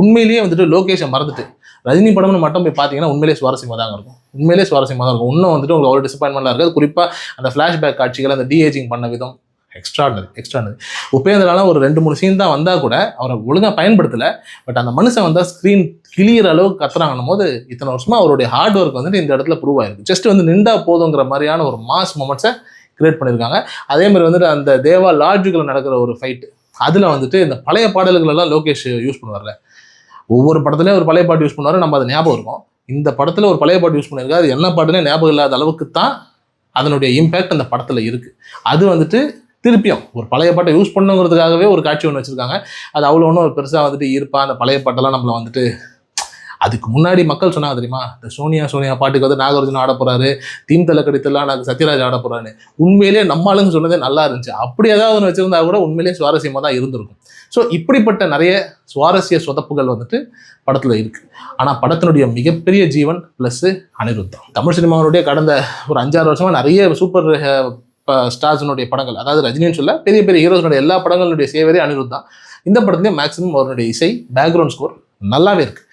உண்மையிலேயே வந்துட்டு லோகேஷை மறந்துட்டு ரஜினி படம்னு மட்டும் போய் பார்த்தீங்கன்னா உண்மையிலேயே சுவாரஸ்யமாக தான் இருக்கும். உண்மையிலேயே சுவாரஸ்யமாக தான் இருக்கும். இன்னும் வந்துட்டு உங்களுக்கு அவ்வளோ டிசப்பாயின்மெண்ட்டாக இருக்காது. குறிப்பாக அந்த ஃப்ளாஷ்பேக் காட்சிகள் அந்த டிஏஜிங் பண்ண விதம் எக்ஸ்ட்ரானரி எக்ஸ்ட்ரானரி உபேந்திராலாம் ஒரு ரெண்டு மூணு சீன் தான் வந்தால் கூட அவரை ஒழுங்காக பயன்படுத்தலை. பட் அந்த மனுஷன் வந்தால் ஸ்க்ரீன் கிளியர் அளவுக்கு கத்துறாங்கன்னும் போது இத்தனை வருஷமா அவருடைய ஹார்ட் ஒர்க் வந்துட்டு இந்த இடத்துல ப்ரூவ் ஆயிருக்கு. ஜஸ்ட் வந்து நின்றா போதுங்கிற மாதிரியான ஒரு மாஸ் மொமெண்ட்ஸை கிரியேட் பண்ணியிருக்காங்க. அதே மாதிரி வந்துட்டு அந்த தேவா லாட்ஜுக்குள்ள நடக்கிற ஒரு ஃபைட் அதில் வந்துட்டு இந்த பழைய பாடல்களெல்லாம் லோகேஷ் யூஸ் பண்ணுவார்ல. ஒவ்வொரு படத்துலேயும் ஒரு பழைய பாட்டு யூஸ் பண்ணுவார். நம்ம அது ஞாபகம் இருக்கும். இந்த படத்தில் ஒரு பழைய பாட்டு யூஸ் பண்ணியிருக்காரு. அது என்ன பாட்டுனே ஞாபகம் இல்லாத அளவுக்கு தான் அதனுடைய இம்பேக்ட் அந்த படத்தில் இருக்குது அது வந்துட்டு திருப்பியும் ஒரு பழைய பாட்டை யூஸ் பண்ணுங்கிறதுக்காகவே ஒரு காட்சி ஒன்று வச்சுருக்காங்க. அது அவ்வளோ ஒன்றும் ஒரு பெருசாக வந்துட்டு இருப்பா அந்த பழைய பாட்டெல்லாம் நம்மளை வந்துட்டு அதுக்கு முன்னாடி மக்கள் சொன்னாங்க தெரியுமா? இந்த சோனியா சோனியா பாட்டுக்கு வந்து நாகார்ஜுன் ஆட போறாரு தீம் தலை கடித்தெல்லாம் சத்யராஜ் ஆட போறான்னு உண்மையிலேயே நம்ம ஆளுங்க சொன்னதே நல்லா இருந்துச்சு. அப்படி ஏதாவது ஒன்று வச்சிருந்தா கூட உண்மையிலேயே சுவாரஸ்யமாக தான் இருந்திருக்கும். ஸோ இப்படிப்பட்ட நிறைய சுவாரஸ்ய சொதப்புகள் வந்துட்டு படத்தில் இருக்குது ஆனால் படத்தினுடைய மிகப்பெரிய ஜீவன் ப்ளஸ் அனிருத்தம் தமிழ் சினிமாவுடைய கடந்த ஒரு அஞ்சாறு வருஷமாக நிறைய சூப்பர் ஸ்டார்ஸினுடைய படங்கள் அதாவது ரஜினின்னு சொல்ல பெரிய பெரிய ஹீரோஸினுடைய எல்லா படங்களுடைய சேவரே அனிருத் தான். இந்த படத்துலேயும் மேக்ஸிமம் அவருடைய இசை பேக்ரவுண்ட் ஸ்கோர் நல்லாவே இருக்குது